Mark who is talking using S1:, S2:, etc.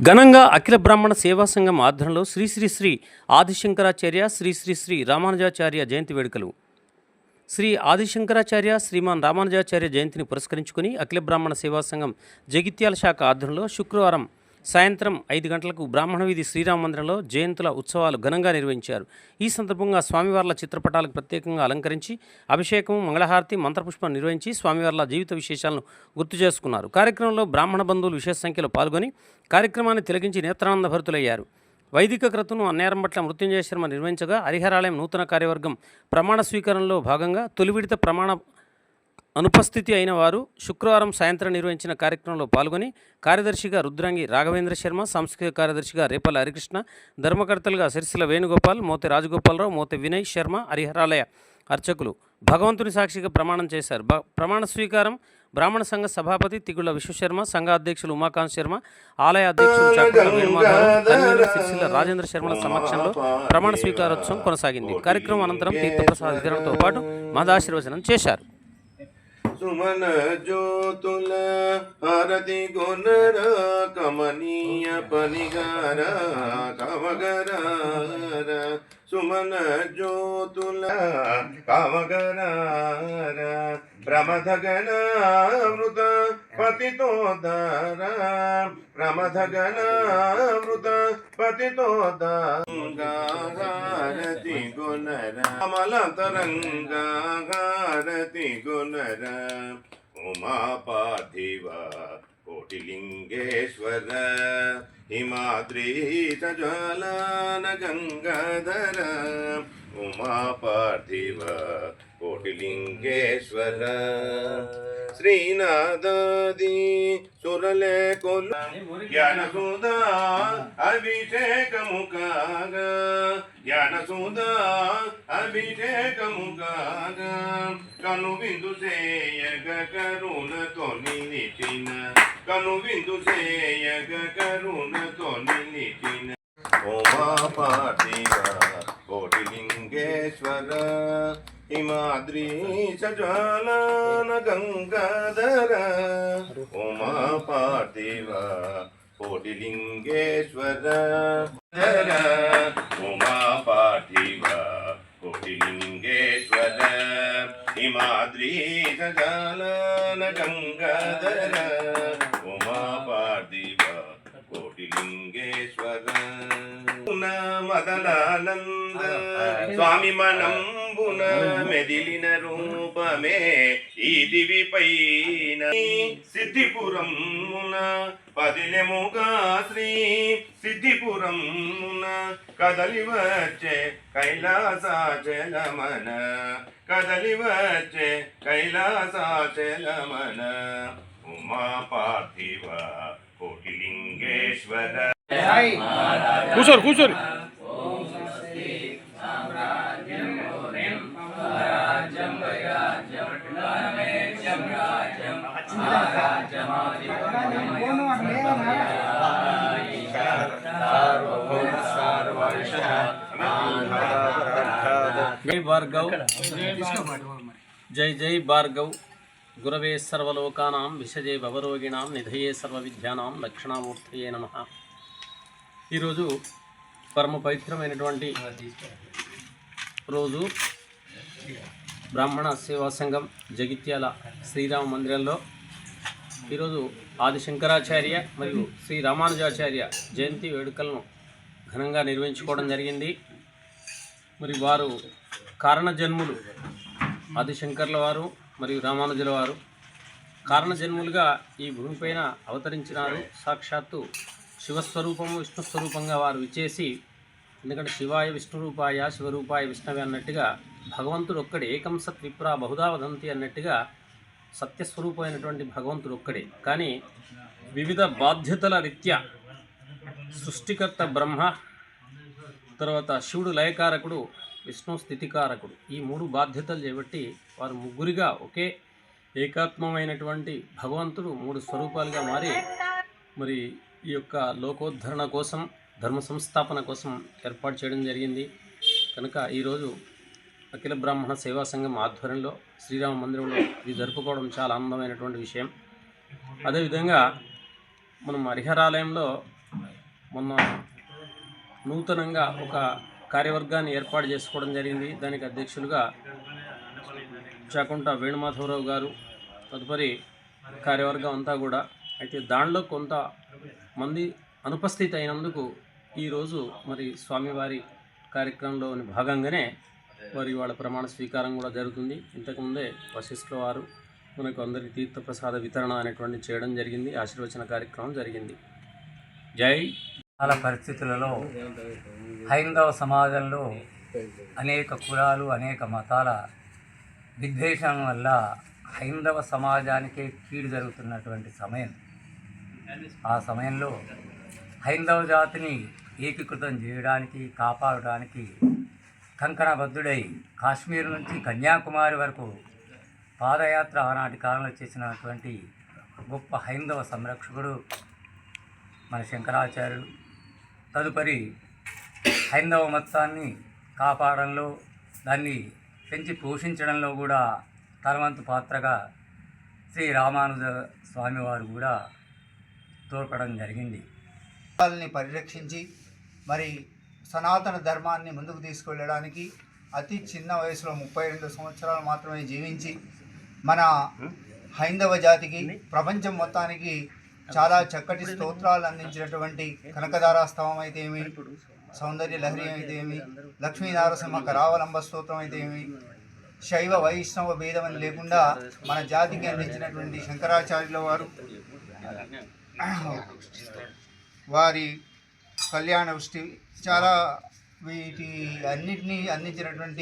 S1: ఘనంగా అఖిల బ్రాహ్మణ సేవా సంఘం ఆధ్వర్యంలో శ్రీ శ్రీ శ్రీ ఆదిశంకరాచార్య శ్రీ శ్రీ శ్రీ రామానుజాచార్య జయంతి వేడుకలు. శ్రీ ఆదిశంకరాచార్య శ్రీమాన్ రామానుజాచార్య జయంతిని పురస్కరించుకుని అఖిల బ్రాహ్మణ సేవా సంఘం జగిత్యాల శాఖ ఆధ్వర్యంలో శుక్రవారం సాయంత్రం ఐదు గంటలకు బ్రాహ్మణ వీధి శ్రీరామ మందిరంలో జయంతుల ఉత్సవాలు ఘనంగా నిర్వహించారు. ఈ సందర్భంగా స్వామివార్ల చిత్రపటాలకు ప్రత్యేకంగా అలంకరించి అభిషేకం మంగళహారతి మంత్రపుష్పం నిర్వహించి స్వామివార్ల జీవిత విశేషాలను గుర్తు చేసుకున్నారు. కార్యక్రమంలో బ్రాహ్మణ బంధువులు విశేష సంఖ్యలో పాల్గొని కార్యక్రమాన్ని తిలగించి నేత్రానంద భరితులయ్యారు. వైదిక క్రతును అన్నేరంబట్ల మృత్యుంజయ శర్మ నిర్వహించగా హరిహరాలయం నూతన కార్యవర్గం ప్రమాణ స్వీకరణలో భాగంగా తొలి విడత ప్రమాణ అనుపస్థితి అయిన వారు శుక్రవారం సాయంత్రం నిర్వహించిన కార్యక్రమంలో పాల్గొని కార్యదర్శిగా రుద్రాంగి రాఘవేంద్ర శర్మ సాంస్కృతిక కార్యదర్శిగా రేపల హరికృష్ణ ధర్మకర్తలుగా సిరిసిల వేణుగోపాల్ మోతే రాజగోపాలరావు మోతే వినయ్ శర్మ హరిహరాలయ అర్చకులు. భగవంతుని సాక్షిగా ప్రమాణం చేశారు. బ ప్రమాణ స్వీకారం బ్రాహ్మణ సంఘ సభాపతి తిగుళ్ళ విశ్వశర్మ సంఘ అధ్యక్షులు ఉమాకాంత్ శర్మ ఆలయ అధ్యక్షులు సిరిసిల్ల రాజేంద్ర శర్మల సమక్షంలో ప్రమాణ స్వీకారోత్సవం కొనసాగింది. కార్యక్రమం అనంతరం తీర్థప్రసాద వితరణతో పాటు మదాశీర్వచనం చేశారు.
S2: సుమన జ్యోతుల హారతి గుణర కమనీయ పనిగార కవగర సుమన జ్యోతుల కవగర ప్రమథగణ వృత प्रमथगनामृत पतितोदर। प्रमथगनामृत पतितोदारति तरंगति गुनर उमा उमापार्थिव कोटिलिंगेश्वर हिमाद्री सज्वलन गंगाधर సజ్వలన గంగాధర ఉమా పార్థివ కోటిలింగేశ్వర. శ్రీనాదాది సురలే కొలు జ్ఞానసుధా అభిషేకము కాగా జ్ఞానసుధా అభిషేకము కాగా కను విందు కోటిలింగేశ్వర హిమాద్రీశ సజ్వలన గంగాధర ఉమా పార్థివ కోటిలింగేశ్వర ధర ఉమా పార్థివ కోటిలింగేశ్వర హిమాద్రీశ సజ్వలన గంగాధర. మదనానంద స్వామి మనంబున మెదిలిన రూపమే ఈ దివి పైన. సిద్ధిపురమున పదిలెముగా శ్రీ సిద్ధిపురమున కదలి వచ్చే కైలాసాచలమన. కదలి వచ్చే కైలాసాచలమన. ఉమా పార్థివ కోటిలింగేశ్వర.
S3: కూర్చోరు కూర్చోరు
S1: జై భార్గవ్. జై జై భార్గవ్. గురవే సర్వలోకానాం విషజే భవరోగిణాం నిధయే సర్వ విద్యానాం దక్షిణామూర్తయే నమ. ఈరోజు పరమ పవిత్రమైనటువంటి రోజు. బ్రాహ్మణ సేవా సంఘం జగిత్యాల శ్రీరామ మందిరంలో ఈరోజు ఆది శంకరాచార్య మరియు శ్రీ రామానుజాచార్య జయంతి వేడుకలను ఘనంగా నిర్వహించుకోవడం జరిగింది. మరి వారు కారణజన్ములు ఆదిశంకర్ల వారు మరియు రామానుజుల వారు. కారణజన్ములుగా ఈ భూమిపైన అవతరించినారు. సాక్షాత్తు శివస్వరూపము విష్ణుస్వరూపంగా వారు విచ్చేసి ఎందుకంటే శివాయ విష్ణురూపాయ శివరూపాయ విష్ణవి అన్నట్టుగా భగవంతుడు ఒక్కడే ఏకం సత్ విప్ర బహుదా వదంతి అన్నట్టుగా సత్యస్వరూపమైనటువంటి భగవంతుడు ఒక్కడే కానీ వివిధ బాధ్యతల రీత్యా సృష్టికర్త బ్రహ్మ తర్వాత శివుడు లయకారకుడు విష్ణు స్థితికారకుడు. ఈ మూడు బాధ్యతలు చేపట్టి వారు ముగ్గురిగా ఒకే ఏకాత్మమైనటువంటి భగవంతుడు మూడు స్వరూపాలుగా మారి మరి ఈ యొక్క లోకోద్ధరణ కోసం ధర్మ సంస్థాపన కోసం ఏర్పాటు చేయడం జరిగింది. కనుక ఈరోజు అఖిల బ్రాహ్మణ సేవా సంఘం ఆధ్వర్యంలో శ్రీరామ మందిరంలో ఇది జరుపుకోవడం చాలా ఆనందమైనటువంటి విషయం. అదేవిధంగా మనం హరిహరాలయంలో మొన్న నూతనంగా ఒక కార్యవర్గాన్ని ఏర్పాటు చేసుకోవడం జరిగింది. దానికి అధ్యక్షులుగా చాకుంట వేణుమాధవరావు గారు తదుపరి కార్యవర్గం అంతా కూడా. అయితే దానిలో కొంత మంది అనుపస్థితి అయినందుకు ఈరోజు మరి స్వామివారి కార్యక్రమంలోని భాగంగానే మరి వాళ్ళ ప్రమాణ స్వీకారం కూడా జరుగుతుంది. ఇంతకుముందే వశిష్ఠుల వారు మనకు అందరి తీర్థప్రసాద వితరణ అనేటువంటి చేయడం జరిగింది. ఆశీర్వచన కార్యక్రమం జరిగింది. జై.
S4: చాలా పరిస్థితులలో హైందవ సమాజంలో అనేక కులాలు అనేక మతాల విద్వేషం వల్ల హైందవ సమాజానికే కీడు జరుగుతున్నటువంటి సమయం. ఆ సమయంలో హైందవ జాతిని ఏకీకృతం చేయడానికి కాపాడడానికి కంకణబద్ధుడై కాశ్మీర్ నుంచి కన్యాకుమారి వరకు పాదయాత్ర ఆనాటి కాలంలో చేసినటువంటి గొప్ప హైందవ సంరక్షకుడు మన శంకరాచార్యుడు తదుపరి హైందవ మతాన్ని కాపాడంలో దాన్ని పెంచి పోషించడంలో కూడా తనవంతు పాత్రగా శ్రీ రామానుజ స్వామివారు కూడా తోడ్పడం జరిగింది.
S5: వాళ్ళని పరిరక్షించి మరి సనాతన ధర్మాన్ని ముందుకు తీసుకెళ్ళడానికి అతి చిన్న వయసులో ముప్పై రెండు సంవత్సరాలు మాత్రమే జీవించి మన హైందవ జాతికి ప్రపంచం మొత్తానికి చాలా చక్కటి స్తోత్రాలు అందించినటువంటి కనకదారాస్తవం అయితే ఏమి సౌందర్య లహరి అయితే ఏమి లక్ష్మీ నారసింహ కరావలంబ స్తోత్రం అయితే ఏమి శైవ వైష్ణవ భేదం అని లేకుండా మన జాతికి అందించినటువంటి శంకరాచార్యుల వారు. వారి కళ్యాణ వృష్టి చాలా వీటి అన్నిటినీ అందించినటువంటి